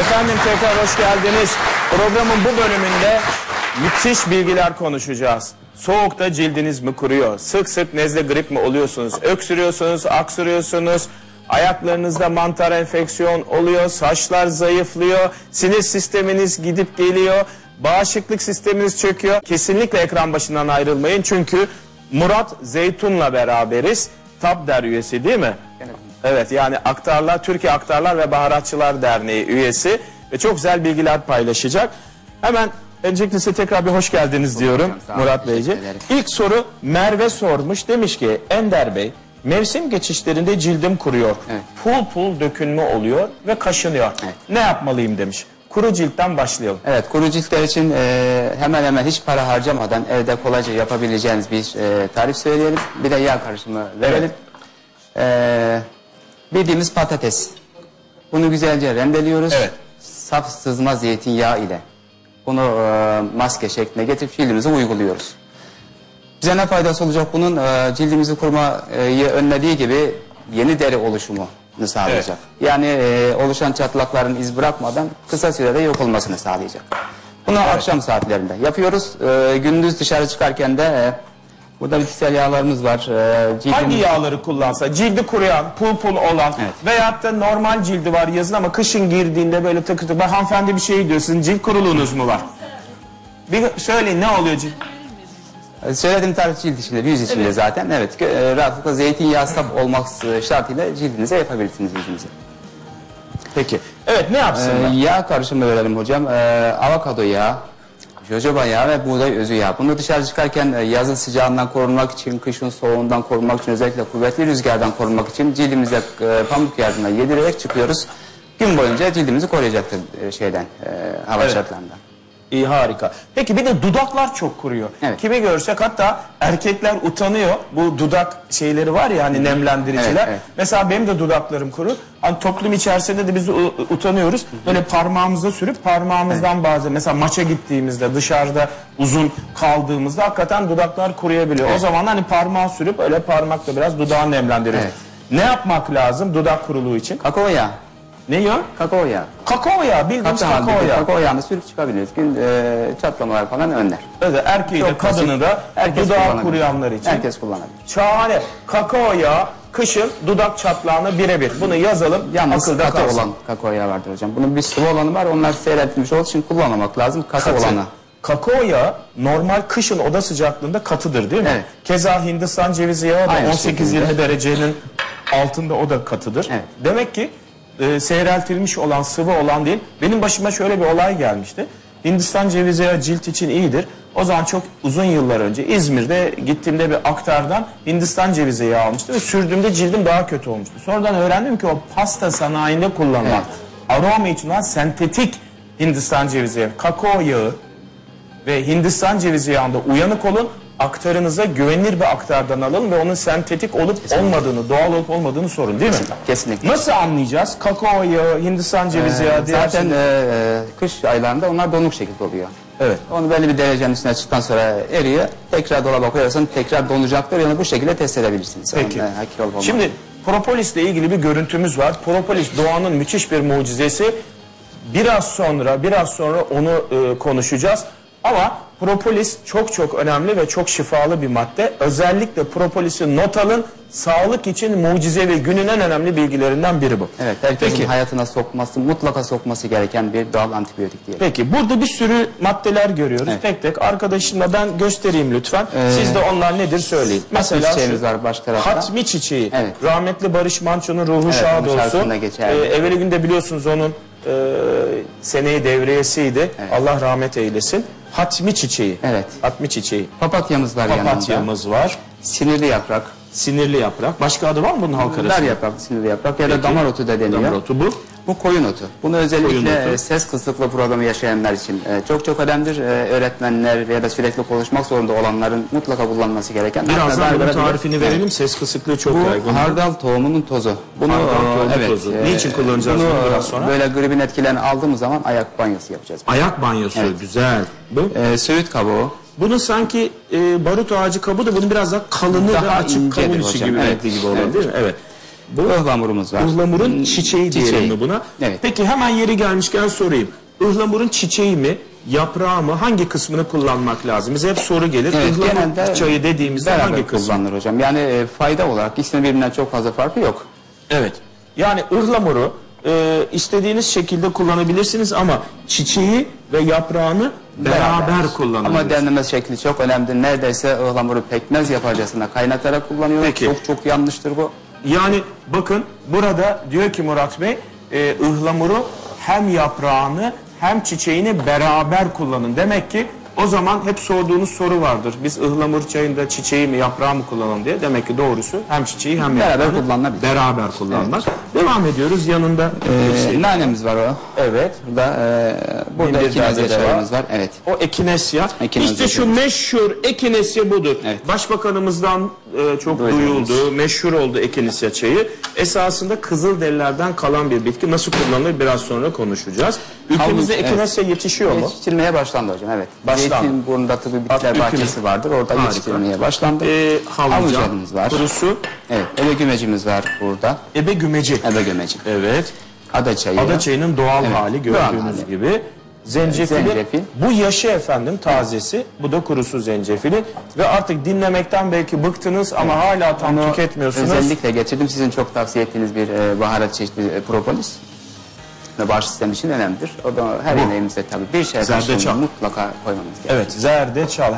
Efendim tekrar hoş geldiniz. Programın bu bölümünde müthiş bilgiler konuşacağız. Soğukta cildiniz mi kuruyor? Sık sık nezle grip mi oluyorsunuz? Öksürüyorsunuz, aksırıyorsunuz. Ayaklarınızda mantar enfeksiyon oluyor, saçlar zayıflıyor, sinir sisteminiz gidip geliyor, bağışıklık sisteminiz çöküyor. Kesinlikle ekran başından ayrılmayın çünkü Murat Zeytun'la beraberiz. TABDER üyesi değil mi? Evet yani aktarlar, Türkiye Aktarlar ve Baharatçılar Derneği üyesi ve çok güzel bilgiler paylaşacak. Hemen öncelikle size tekrar bir hoş geldiniz diyorum hocam, Murat ederim. İlk soru Merve sormuş demiş ki Ender Bey mevsim geçişlerinde cildim kuruyor. Evet. Pul pul dökünme oluyor ve kaşınıyor. Evet. Ne yapmalıyım demiş. Kuru ciltten başlayalım. Evet kuru ciltler için e, hemen hemen hiç para harcamadan evde kolayca yapabileceğiniz bir e, tarif söyleyelim. Bir de yağ karışımı verelim. E, bildiğimiz patates. Bunu güzelce rendeliyoruz. Evet. Saf sızma zeytinyağı ile. Bunu e, maske şekline getirip cildimize uyguluyoruz. Bize ne faydası olacak bunun? E, cildimizi kurmayı önlediği gibi yeni deri oluşumu sağlayacak. Yani e, oluşan çatlakların iz bırakmadan kısa sürede yok olmasını sağlayacak. Bunu akşam saatlerinde yapıyoruz. E, gündüz dışarı çıkarken de e, burada bitkisel yağlarımız var. E, cildin- Hangi yağları kullansa cildi kuruyan, pul pul olan Evet. veyahut da normal cildi var yazın ama kışın girdiğinde böyle tıkı. Bak hanımefendi bir şey diyor sizin cilt kuruluğunuz mu var? Bir söyleyin ne oluyor cilt? E, Söylediğim tarif cilt içinde, yüz içinde zaten. Evet, e, rahatlıkla zeytinyağı saf olmak şartıyla cildinize yapabilirsiniz yüzünüze. Peki. Evet ne Ee, yapsınlar? yağ karışımı verelim hocam. Ee, avokado yağı, jojoba yağı ve buğday özü yağı. Bunu dışarı çıkarken e, yazın sıcağından korunmak için, kışın soğuğundan korunmak için, özellikle kuvvetli rüzgardan korunmak için cildimize e, pamuk yardımıyla yedirerek çıkıyoruz. Gün boyunca cildimizi koruyacaktır e, şeyden, hava Evet. şartlarından. İyi harika. Peki bir de dudaklar çok kuruyor. Evet. Kimi görsek hatta erkekler utanıyor. Bu dudak şeyleri var ya hani nemlendiriciler. Evet, evet. Mesela benim de dudaklarım kuru. Hani toplum içerisinde de biz utanıyoruz. Böyle parmağımıza sürüp parmağımızdan bazen mesela maça gittiğimizde dışarıda uzun kaldığımızda hakikaten dudaklar kuruyabiliyor. O zaman hani parmağı sürüp öyle parmakla biraz dudağı nemlendiriyoruz. Evet. Ne yapmak lazım dudak kuruluğu için? Kakao yağı, Ne yiyor? kakao yağı. Kakao yağı bildiğimiz Katı kakao halde yağı. kakao yağını sürüp çıkabiliriz. Gün e, çatlamalar falan önler. Evet, erkeği de Çok kadını da Herkes dudağı kuruyanlar için. Herkes kullanabilir. Şahane. Kakao yağı kışın dudak çatlağına birebir. Bunu yazalım. Yalnız akılda katı kalsın. olan kakao yağı vardır hocam. Bunun bir sıvı olanı var. Onlar seyretmiş olduğu için kullanmamak lazım. Katı, Katı. olanı. Kakao yağı normal kışın oda sıcaklığında katıdır değil mi? Evet. Keza Hindistan cevizi yağı da Aynı 18-20 şekilde. derecenin altında o da katıdır. Evet. Demek ki e, seyreltilmiş olan sıvı olan değil. Benim başıma şöyle bir olay gelmişti. Hindistan cevizi yağı cilt için iyidir. O zaman çok uzun yıllar önce İzmir'de gittiğimde bir aktardan Hindistan cevizi yağı almıştım ve sürdüğümde cildim daha kötü olmuştu. Sonradan öğrendim ki o pasta sanayinde kullanılan aroma için olan sentetik Hindistan cevizi yağı, kakao yağı ve Hindistan cevizi yağında uyanık olun. Aktarınıza güvenilir bir aktardan alın ve onun sentetik olup olmadığını, doğal olup olmadığını sorun değil mi? Kesinlikle. Nasıl anlayacağız? Kakao yağı, Hindistan cevizi yağı, diğer Zaten şey- e, kış aylarında onlar donuk şekilde oluyor. Evet. Onu belli bir derecenin üstüne çıktıktan sonra eriyor. Tekrar dolaba koyarsan tekrar donacaktır. Yani bu şekilde test edebilirsiniz. Peki. Onun, e. Şimdi propolisle ilgili bir görüntümüz var. Propolis doğanın müthiş bir mucizesi. Biraz sonra, biraz sonra onu e, konuşacağız. Ama propolis çok çok önemli ve çok şifalı bir madde. Özellikle propolisi not alın. Sağlık için mucizevi günün en önemli bilgilerinden biri bu. Evet, herkesin Peki. hayatına sokması, mutlaka sokması gereken bir doğal antibiyotik diye. Peki burada bir sürü maddeler görüyoruz. Evet. Tek tek arkadaşımla ben göstereyim lütfen. Siz de onlar nedir söyleyin. Mesela çiçeğimiz şu var baş tarafta. Hatmi çiçeği. Evet. Rahmetli Barış Manço'nun ruhu Evet, şad olsun. Ee, evveli günde biliyorsunuz onun e, seneyi devriyesiydi. Allah rahmet eylesin. Hatmi çiçeği. Evet. Hatmi çiçeği. Papatyamız var yanında. Papatyamız var. Sinirli yaprak. Sinirli yaprak. Başka adı var mı bunun halk arasında? Dar yaprak, sinirli yaprak ya da damar otu da deniyor. Damar otu bu. Bu koyun otu. Bunu özellikle otu. e, ses kısıklığı programı yaşayanlar için e, çok çok önemlidir. E, öğretmenler ya da sürekli konuşmak zorunda olanların mutlaka kullanması gereken. Birazdan bunun tarifini verelim. Ses kısıklığı çok Bu yaygın. hardal tohumunun tozu. Bunu Hardal e, tohumu evet, tozu. e, Niçin kullanacağız bunu bunu biraz sonra? Böyle gribin etkilerini aldığımız zaman ayak banyosu yapacağız. Ayak banyosu güzel. Bu. E, söğüt kabuğu. Bunun sanki e, barut ağacı kabuğu da bunun biraz daha kalını Daha ve açık kavun içi gibi renkli gibi olan Evet. değil mi? Evet. Bu Ihlamurumuz var. ıhlamurun Hmm, çiçeği diyelim çiçeği. mi buna? Evet. Peki hemen yeri gelmişken sorayım. Ihlamurun çiçeği mi, yaprağı mı, hangi kısmını kullanmak lazım? Bize hep soru gelir. Evet, Ihlamur genelde çayı dediğimizde hangi kısmı? kullanılır hocam. Yani e, fayda olarak ikisinin birbirinden çok fazla farkı yok. Evet. Yani ıhlamuru e, istediğiniz şekilde kullanabilirsiniz ama çiçeği ve yaprağını beraber, kullanabilirsiniz. Ama demleme şekli çok önemli. Neredeyse ıhlamuru pekmez yaparcasına kaynatarak kullanıyoruz. Peki. Çok çok yanlıştır bu. Yani bakın burada diyor ki Murat Bey e, ıhlamuru hem yaprağını hem çiçeğini beraber kullanın. Demek ki o zaman hep sorduğunuz soru vardır. Biz ıhlamur çayında çiçeği mi yaprağı mı kullanalım diye. Demek ki doğrusu hem çiçeği hem Beraber yaprağını kullanılabilir. beraber kullanmak. Devam ediyoruz yanında. bir şey. Ee, nanemiz var o. Evet. Burada, e, burada Bir ekinezya de çayımız var. Evet. O ekinesya. Ekinesya işte şu çayımız. meşhur ekinesya budur. Evet. Başbakanımızdan e, çok Duyduğumuz. duyuldu, meşhur oldu ekinesya çayı. Esasında kızılderilerden kalan bir bitki. Nasıl kullanılır biraz sonra konuşacağız. Ülkemizde Havuç, ekinesya yetişiyor mu? Yetiştirmeye başlandı hocam evet. Başlandı. Zeytinburnu'nda tabii bitkiler Ülkemiz- bahçesi vardır. Orada Harika. yetiştirmeye başlandı. E, Havucumuz var. kurusu, Evet. Ebe gümecimiz var burada. ebe gümeci. Ebe gümeci. Evet. Ada çayı. Ada çayının doğal hali doğal gördüğünüz hali. gibi. Zencefili, Zencefil. bu yaşı efendim tazesi, bu da kurusu zencefili ve artık dinlemekten belki bıktınız ama hala tam Onu tüketmiyorsunuz. Özellikle getirdim. Sizin çok tavsiye ettiğiniz bir e, baharat çeşidi e, propolis. Ve bağış sistemi için önemlidir. O da her yemeğimizde tabii bir şey mutlaka koymamız gerekiyor. Evet, zerdeçal.